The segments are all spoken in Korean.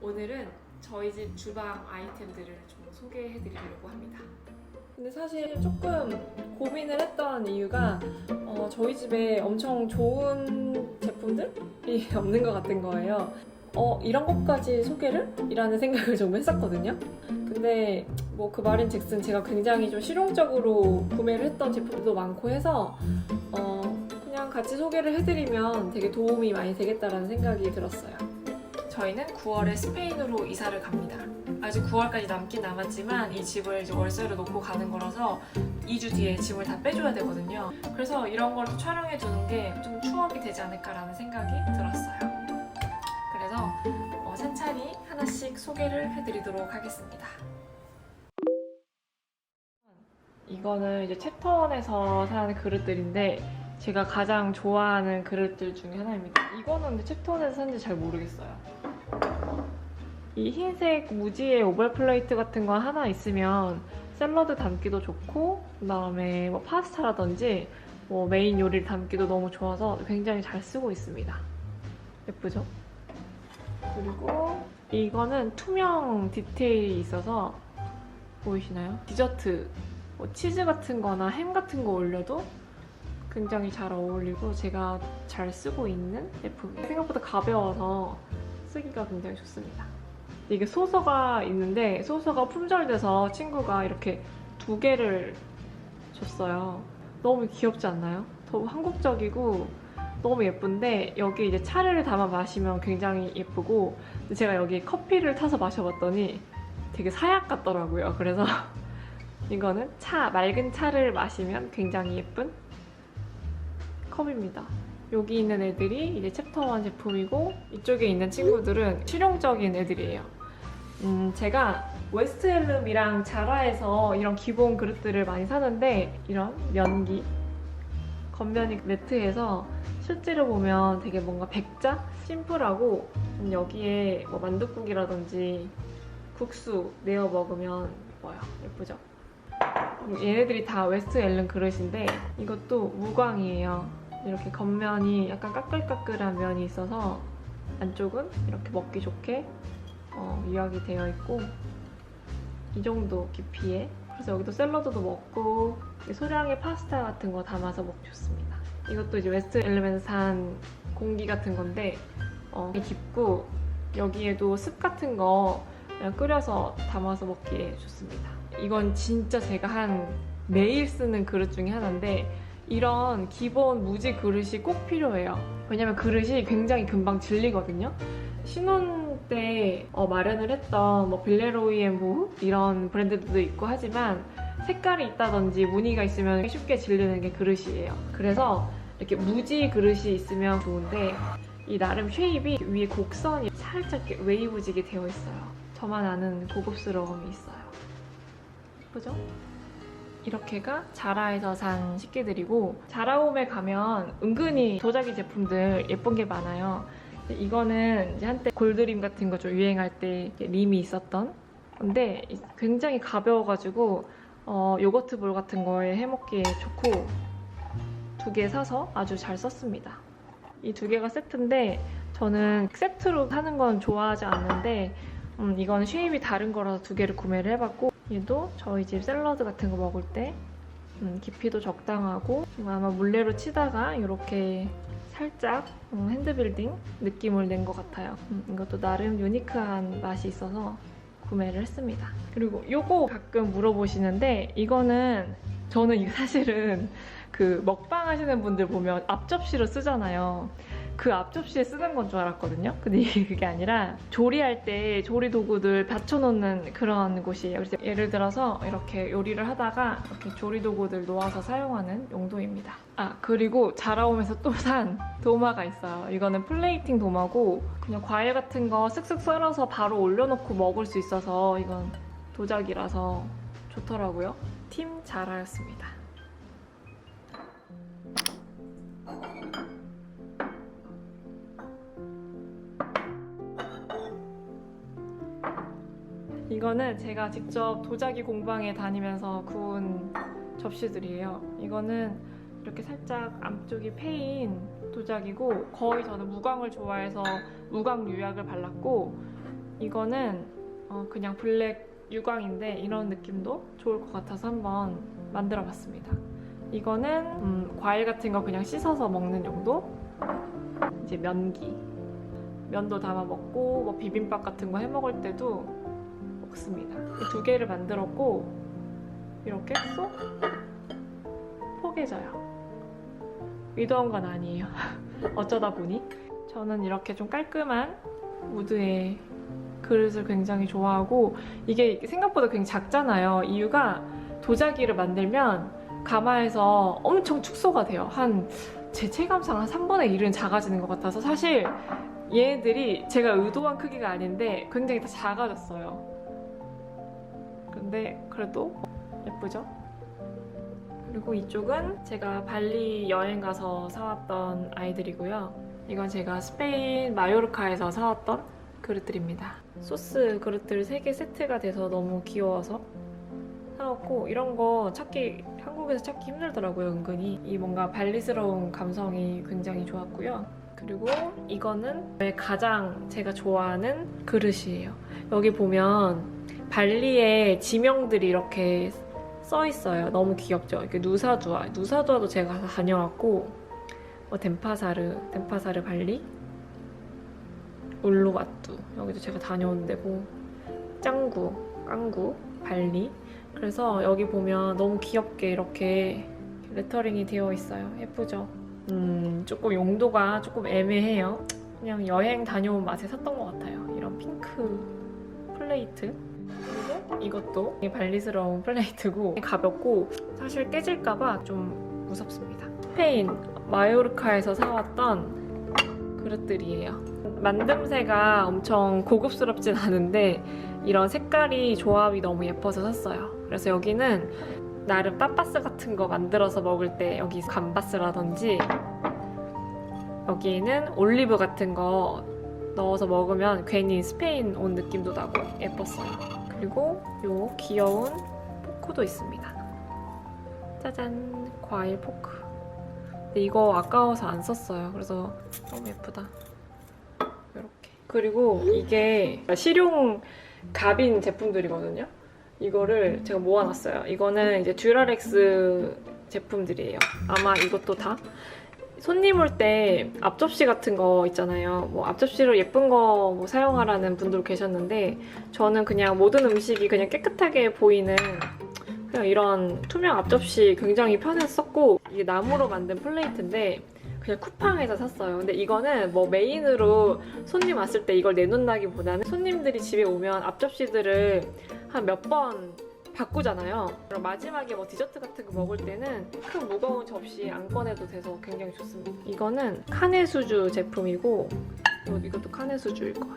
오늘은 저희 집 주방 아이템들을 좀 소개해 드리려고 합니다. 근데 사실 조금 고민을 했던 이유가 어, 저희 집에 엄청 좋은 제품들이 없는 것 같은 거예요. 어, 이런 것까지 소개를? 이라는 생각을 좀 했었거든요. 근데 뭐 그 말인 즉슨 제가 굉장히 좀 실용적으로 구매를 했던 제품도 많고 해서 어, 그냥 같이 소개를 해드리면 되게 도움이 많이 되겠다라는 생각이 들었어요. 저희는 9월에 스페인으로 이사를 갑니다. 아직 9월까지 남긴 남았지만 이 집을 이제 월세로 놓고 가는 거라서 2주 뒤에 짐을 다 빼줘야 되거든요. 그래서 이런 걸또 촬영해 두는 게 좀 추억이 되지 않을까라는 생각이 들었어요. 그래서 어, 찬찬히 하나씩 소개를 해드리도록 하겠습니다. 이거는 이제 챕터원에서 산 그릇들인데 제가 가장 좋아하는 그릇들 중에 하나입니다. 이거는 근데 챕터원에서 산지 잘 모르겠어요. 이 흰색 무지의 오벌 플레이트 같은 거 하나 있으면 샐러드 담기도 좋고 그다음에 뭐 파스타라든지 뭐 메인 요리를 담기도 너무 좋아서 굉장히 잘 쓰고 있습니다. 예쁘죠? 그리고 이거는 투명 디테일이 있어서 보이시나요? 디저트 뭐 치즈 같은 거나 햄 같은 거 올려도 굉장히 잘 어울리고 제가 잘 쓰고 있는 제품이에요. 생각보다 가벼워서 쓰기가 굉장히 좋습니다. 이게 소서가 있는데 소서가 품절돼서 친구가 이렇게 두 개를 줬어요. 너무 귀엽지 않나요? 너무 한국적이고 너무 예쁜데 여기 이제 차를 담아 마시면 굉장히 예쁘고 제가 여기 커피를 타서 마셔봤더니 되게 사약 같더라고요. 그래서 이거는 차, 맑은 차를 마시면 굉장히 예쁜 컵입니다. 여기 있는 애들이 이제 챕터 1 제품이고 이쪽에 있는 친구들은 실용적인 애들이에요. 음, 제가 웨스트헬름이랑 자라에서 이런 기본 그릇들을 많이 사는데 이런 면기 겉면이 매트해서 실제로 보면 되게 뭔가 백자? 심플하고 음, 여기에 뭐 만둣국이라든지 국수 내어 먹으면 예뻐요. 예쁘죠? 음, 얘네들이 다 웨스트 앨런 그릇인데 이것도 무광이에요. 이렇게 겉면이 약간 까끌까끌한 면이 있어서 안쪽은 이렇게 먹기 좋게 어, 유약이 되어 있고 이 정도 깊이에 그래서 여기도 샐러드도 먹고 소량의 파스타 같은 거 담아서 먹기 좋습니다. 이것도 이제 웨스트 엘리멘트 산 공기 같은 건데 어, 깊고 여기에도 습 같은 거 그냥 끓여서 담아서 먹기에 좋습니다. 이건 진짜 제가 한 매일 쓰는 그릇 중에 하나인데 이런 기본 무지 그릇이 꼭 필요해요. 왜냐면 그릇이 굉장히 금방 질리거든요. 신혼 때 어, 마련을 했던 뭐 빌레로이 앤보 이런 브랜드도 있고 하지만 색깔이 있다든지 무늬가 있으면 쉽게 질리는 게 그릇이에요. 그래서 이렇게 무지 그릇이 있으면 좋은데 이 나름 쉐입이 위에 곡선이 살짝 웨이브지게 되어 있어요. 저만 아는 고급스러움이 있어요. 그죠? 이렇게가 자라에서 산 식기들이고 자라홈에 가면 은근히 도자기 제품들 예쁜 게 많아요. 근데 이거는 한때 골드림 같은 거 좀 유행할 때 림이 있었던 건데 굉장히 가벼워가지고 어, 요거트 볼 같은 거에 해먹기에 좋고 두 개 사서 아주 잘 썼습니다. 이 두 개가 세트인데 저는 세트로 사는 건 좋아하지 않는데 음, 이건 쉐입이 다른 거라서 두 개를 구매를 해봤고 얘도 저희 집 샐러드 같은 거 먹을 때 음, 깊이도 적당하고 음, 아마 물레로 치다가 이렇게 살짝 음, 핸드빌딩 느낌을 낸 것 같아요. 음, 이것도 나름 유니크한 맛이 있어서 구매를 했습니다. 그리고 이거 가끔 물어보시는데 이거는 저는 사실은 그 먹방 하시는 분들 보면 앞접시로 쓰잖아요. 그 앞접시에 쓰는 건 줄 알았거든요. 근데 그게 아니라 조리할 때 조리 도구들 받쳐놓는 그런 곳이에요. 그래서 예를 들어서 이렇게 요리를 하다가 이렇게 조리 도구들 놓아서 사용하는 용도입니다. 아 그리고 자라오면서 또 산 도마가 있어요. 이거는 플레이팅 도마고 그냥 과일 같은 거 쓱쓱 썰어서 바로 올려놓고 먹을 수 있어서 이건 도자기라서 좋더라고요. 팀 자라였습니다. 이거는 제가 직접 도자기 공방에 다니면서 구운 접시들이에요. 이거는 이렇게 살짝 앞쪽이 패인 도자기고 거의 저는 무광을 좋아해서 무광 유약을 발랐고 이거는 어, 그냥 블랙 유광인데 이런 느낌도 좋을 것 같아서 한번 만들어 봤습니다. 이거는 음, 과일 같은 거 그냥 씻어서 먹는 용도 이제 면기 면도 담아 먹고 뭐 비빔밥 같은 거 해 먹을 때도 먹습니다. 이두 개를 만들었고 이렇게 쏙 포개져요. 의도한 건 아니에요. 어쩌다 보니 저는 이렇게 좀 깔끔한 무드의 그릇을 굉장히 좋아하고 이게 생각보다 굉장히 작잖아요. 이유가 도자기를 만들면 가마에서 엄청 축소가 돼요. 한 제 체감상 한 3분의 1은 작아지는 것 같아서 사실 얘네들이 제가 의도한 크기가 아닌데 굉장히 다 작아졌어요. 근데 그래도 예쁘죠? 그리고 이쪽은 제가 발리 여행 가서 사왔던 아이들이고요. 이건 제가 스페인 마요르카에서 사왔던 그릇들입니다. 소스 그릇들 3개 세트가 돼서 너무 귀여워서 사왔고 이런 거 찾기 한국에서 찾기 힘들더라고요 은근히 이 뭔가 발리스러운 감성이 굉장히 좋았고요. 그리고 이거는 가장 제가 좋아하는 그릇이에요. 여기 보면 발리의 지명들이 이렇게 써 있어요. 너무 귀엽죠? 이렇게 누사두아, 누사두아도 제가 다 다녀왔고, 뭐 덴파사르, 덴파사르 발리, 울루와뚜 여기도 제가 다녀온 데고, 짱구, 깡구, 발리. 그래서 여기 보면 너무 귀엽게 이렇게 레터링이 되어 있어요. 예쁘죠? 음, 조금 용도가 조금 애매해요. 그냥 여행 다녀온 맛에 샀던 것 같아요. 이런 핑크 플레이트. 이것도 발리스러운 플레이트고 가볍고 사실 깨질까봐 좀 무섭습니다. 스페인 마요르카에서 사왔던 그릇들이에요. 만듦새가 엄청 고급스럽진 않은데 이런 색깔이 조합이 너무 예뻐서 샀어요. 그래서 여기는 나름 빠빠스 같은 거 만들어서 먹을 때 여기 감바스라든지 여기에는 올리브 같은 거 넣어서 먹으면 괜히 스페인 온 느낌도 나고 예뻤어요. 그리고 요 귀여운 포크도 있습니다. 짜잔 과일 포크. 근데 이거 아까워서 안 썼어요. 그래서 너무 예쁘다. 이렇게. 그리고 이게 실용 갑인 제품들이거든요. 이거를 제가 모아놨어요. 이거는 이제 듀라렉스 제품들이에요. 아마 이것도 다 손님 올 때 앞접시 같은 거 있잖아요. 뭐 앞접시로 예쁜 거 뭐 사용하라는 분들 계셨는데 저는 그냥 모든 음식이 그냥 깨끗하게 보이는 그냥 이런 투명 앞접시 굉장히 편했었고 이게 나무로 만든 플레이트인데 그냥 쿠팡에서 샀어요. 근데 이거는 뭐 메인으로 손님 왔을 때 이걸 내놓는다기보다는 손님들이 집에 오면 앞접시들을 한 몇번 바꾸잖아요. 그럼 마지막에 뭐 디저트 같은 거 먹을 때는 큰 무거운 접시 안 꺼내도 돼서 굉장히 좋습니다. 이거는 카네 수주 제품이고 이거- 이것도 카네 수주일 거예요.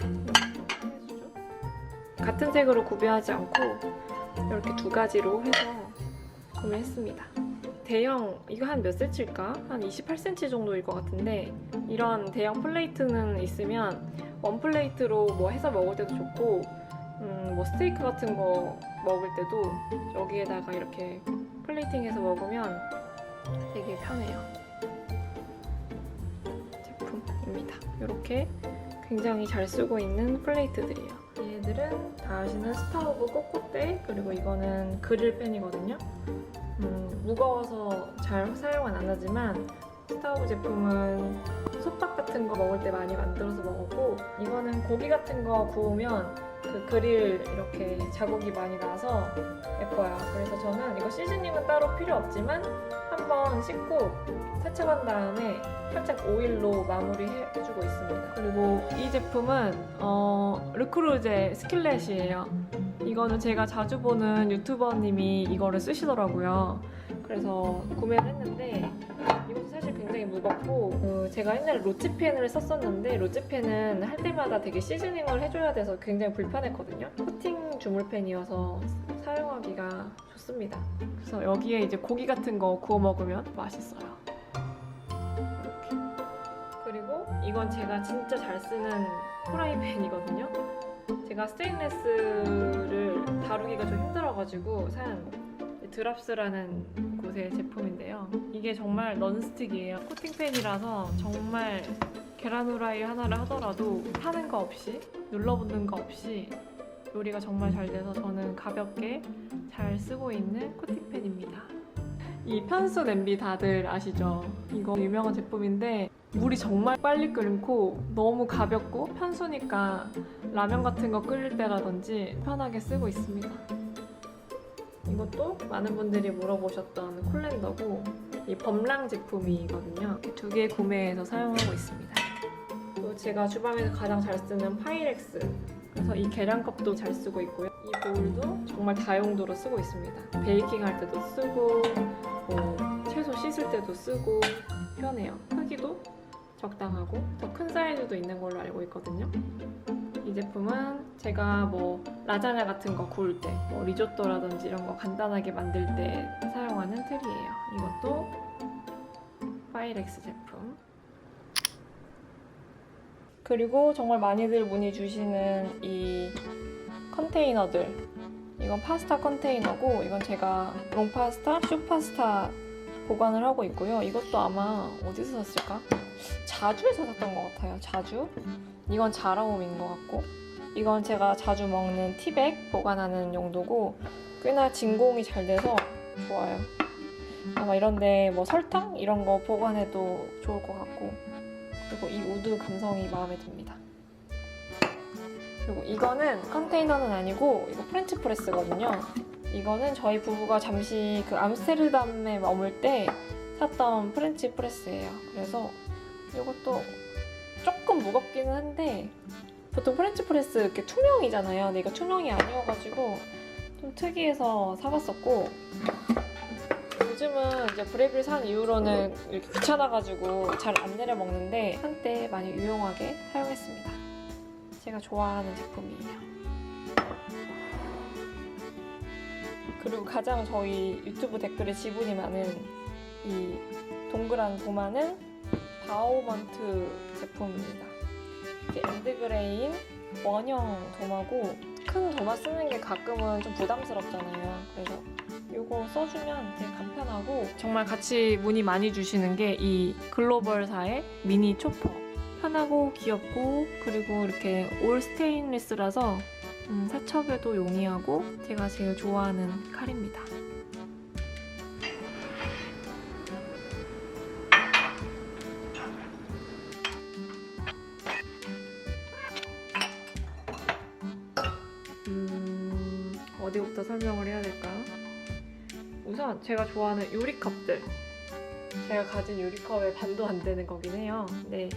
이것도 카네 수주. 같은 색으로 구비하지 않고 이렇게 두 가지로 해서 구매했습니다. 대형 이거 한 몇 cm일까? 한 28cm 정도일 것 같은데 이런 대형 플레이트는 있으면 원 플레이트로 뭐 해서 먹을 때도 좋고 음, 뭐 스테이크 같은 거 먹을 때도 여기에다가 이렇게 플레이팅해서 먹으면 되게 편해요. 제품입니다. 이렇게 굉장히 잘 쓰고 있는 플레이트들이에요. 얘들은 다 아시는 스타우브 꼬꼬대 그리고 이거는 그릴 팬이거든요. 음, 무거워서 잘 사용은 안 하지만 스타우브 제품은 솥밥 같은 거 먹을 때 많이 만들어서 먹었고 이거는 고기 같은 거 구우면 그 그릴 이렇게 자국이 많이 나서 예뻐요. 그래서 저는 이거 시즈닝은 따로 필요 없지만 한번 씻고 세척한 다음에 살짝 오일로 마무리해주고 있습니다. 그리고 이 제품은 어, 르크루제 스킬렛이에요. 이거는 제가 자주 보는 유튜버님이 이거를 쓰시더라고요. 그래서 구매를 했는데 이것도 사실 굉장히 무겁고 그 제가 옛날에 로치펜을 썼었는데 로치펜은 할 때마다 되게 시즈닝을 해줘야 돼서 굉장히 불편했거든요. 코팅 주물펜이어서 사용하기가 좋습니다. 그래서 여기에 이제 고기 같은 거 구워 먹으면 맛있어요. 그리고 이건 제가 진짜 잘 쓰는 프라이팬이거든요. 제가 스테인레스를 다루기가 좀 힘들어가지고 산 드랍스라는 곳의 제품인데요. 이게 정말 넌스틱이에요. 코팅팬이라서 정말 계란 후라이 하나를 하더라도 타는 거 없이 눌러붙는 거 없이 요리가 정말 잘 돼서 저는 가볍게 잘 쓰고 있는 코팅팬입니다. 이 편수 냄비 다들 아시죠? 이거 유명한 제품인데 물이 정말 빨리 끓고 너무 가볍고 편수니까 라면 같은 거 끓일 때라든지 편하게 쓰고 있습니다. 이것도 많은 분들이 물어보셨던 콜렌더고 이 범랑 제품이거든요. 두 개 구매해서 사용하고 있습니다. 또 제가 주방에서 가장 잘 쓰는 파이렉스 그래서 이 계량컵도 잘 쓰고 있고요. 이 볼도 정말 다용도로 쓰고 있습니다. 베이킹 할 때도 쓰고 뭐 채소 씻을 때도 쓰고 편해요. 크기도 적당하고 더 큰 사이즈도 있는 걸로 알고 있거든요. 이 제품은 제가 뭐 라자냐 같은 거 구울 때, 뭐 리조또라든지 이런 거 간단하게 만들 때 사용하는 틀이에요. 이것도 파이렉스 제품. 그리고 정말 많이들 문의 주시는 이 컨테이너들. 이건 파스타 컨테이너고 이건 제가 롱파스타, 슈파스타 보관을 하고 있고요. 이것도 아마 어디서 샀을까? 자주에서 샀던 것 같아요. 자주. 이건 자라움인 것 같고 이건 제가 자주 먹는 티백 보관하는 용도고 꽤나 진공이 잘 돼서 좋아요. 아마 이런데 뭐 설탕 이런 거 보관해도 좋을 것 같고 그리고 이 우드 감성이 마음에 듭니다. 그리고 이거는 컨테이너는 아니고 이거 프렌치 프레스거든요. 이거는 저희 부부가 잠시 그 암스테르담에 머물 때 샀던 프렌치 프레스예요. 그래서 이것도 조금 무겁기는 한데 보통 프렌치 프레스 이렇게 투명이잖아요. 근데 이거 투명이 아니어가지고 좀 특이해서 사봤었고 요즘은 이제 브레빌 산 이후로는 이렇게 귀찮아가지고 잘 안 내려 먹는데 한때 많이 유용하게 사용했습니다. 제가 좋아하는 제품이에요. 그리고 가장 저희 유튜브 댓글에 지분이 많은 이 동그란 도마는 바오먼트 제품입니다. 이게 엔드그레인 원형 도마고 큰 도마 쓰는 게 가끔은 좀 부담스럽잖아요. 그래서 이거 써주면 되게 간편하고 정말 같이 문의 많이 주시는 게 이 글로벌사의 미니 초퍼 편하고 귀엽고 그리고 이렇게 올 스테인리스라서 음, 세척에도 용이하고 제가 제일 좋아하는 칼입니다. 음, 어디부터 설명을 해야 될까요? 우선 제가 좋아하는 유리컵들. 제가 가진 유리컵에 반도 안 되는 거긴 해요. 근데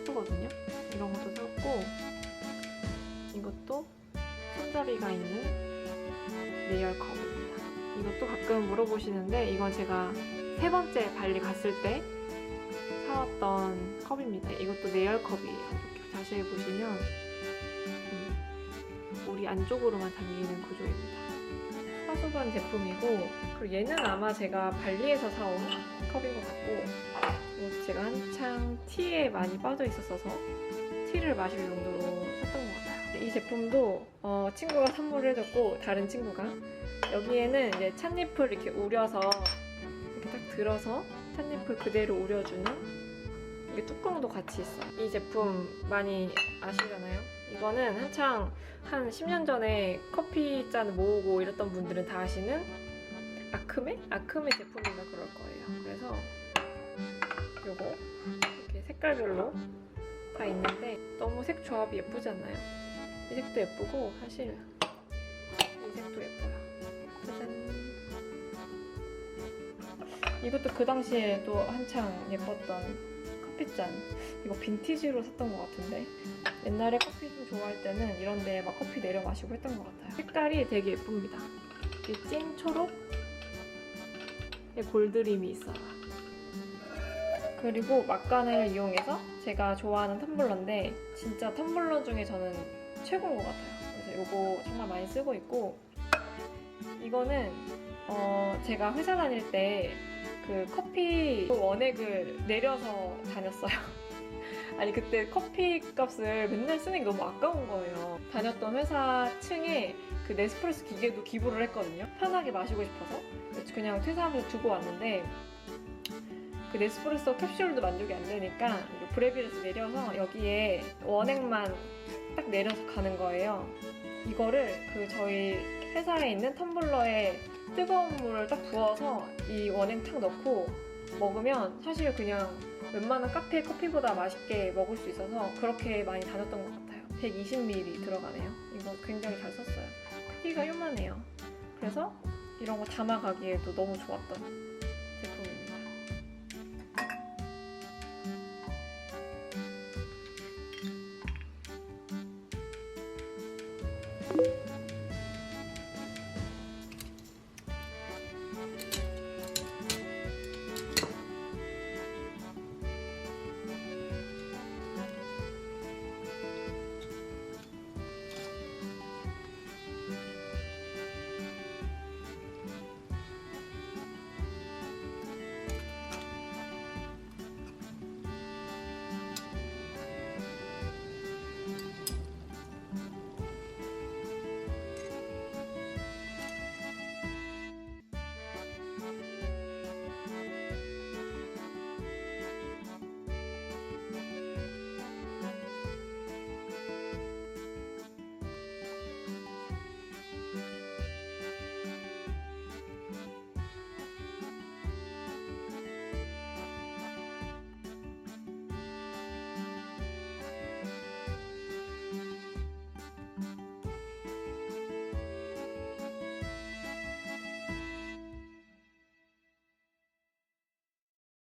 예쁘거든요. 이런 것도 샀고 이것도 손잡이가 있는 레이얼컵입니다. 이것도 가끔 물어보시는데 이건 제가 세 번째 발리 갔을 때 사왔던 컵입니다. 이것도 레이얼컵이에요. 이렇게 자세히 보시면 음, 물이 안쪽으로만 담기는 구조입니다. 화수반 제품이고 그리고 얘는 아마 제가 발리에서 사온 컵인 것 같고 제가 한창 티에 많이 빠져 있었어서 티를 마실 용도로 샀던 것 같아요. 이 제품도 어, 친구가 선물을 해줬고 다른 친구가 여기에는 이제 찻잎을 이렇게 우려서 이렇게 딱 들어서 찻잎을 그대로 우려주는 이게 뚜껑도 같이 있어요. 이 제품 많이 아시잖아요. 이거는 한창 한 10년 전에 커피 잔 모으고 이랬던 분들은 다 아시는 아크메? 아크메 제품인가 그럴 거예요. 그래서 요거 이렇게 색깔별로 다 있는데 너무 색 조합이 예쁘지 않나요? 이 색도 예쁘고 사실 이 색도 예뻐요. 짜잔. 이것도 그 당시에 또 한창 예뻤던 커피잔. 이거 빈티지로 샀던 것 같은데 옛날에 커피 좀 좋아할 때는 이런 데 막 커피 내려 마시고 했던 것 같아요. 색깔이 되게 예쁩니다. 이찐 초록 골드림이 있어요. 그리고 막간을 이용해서 제가 좋아하는 텀블러인데 진짜 텀블러 중에 저는 최고인 것 같아요. 그래서 이거 정말 많이 쓰고 있고 이거는 어 제가 회사 다닐 때 그 커피 원액을 내려서 다녔어요. 아니 그때 커피 값을 맨날 쓰는 게 너무 아까운 거예요. 다녔던 회사 층에 그 네스프레소 기계도 기부를 했거든요. 편하게 마시고 싶어서 그냥 퇴사하면서 두고 왔는데 그 네스프레소 캡슐도 만족이 안 되니까 브레빌에서 내려서 여기에 원액만 딱 내려서 가는 거예요. 이거를 그 저희 회사에 있는 텀블러에 뜨거운 물을 딱 부어서 이 원액 탁 넣고 먹으면 사실 그냥 웬만한 카페 커피보다 맛있게 먹을 수 있어서 그렇게 많이 다녔던 것 같아요. 120ml 들어가네요. 이거 굉장히 잘 썼어요. 크기가 요만해요. 그래서 이런 거 담아가기에도 너무 좋았던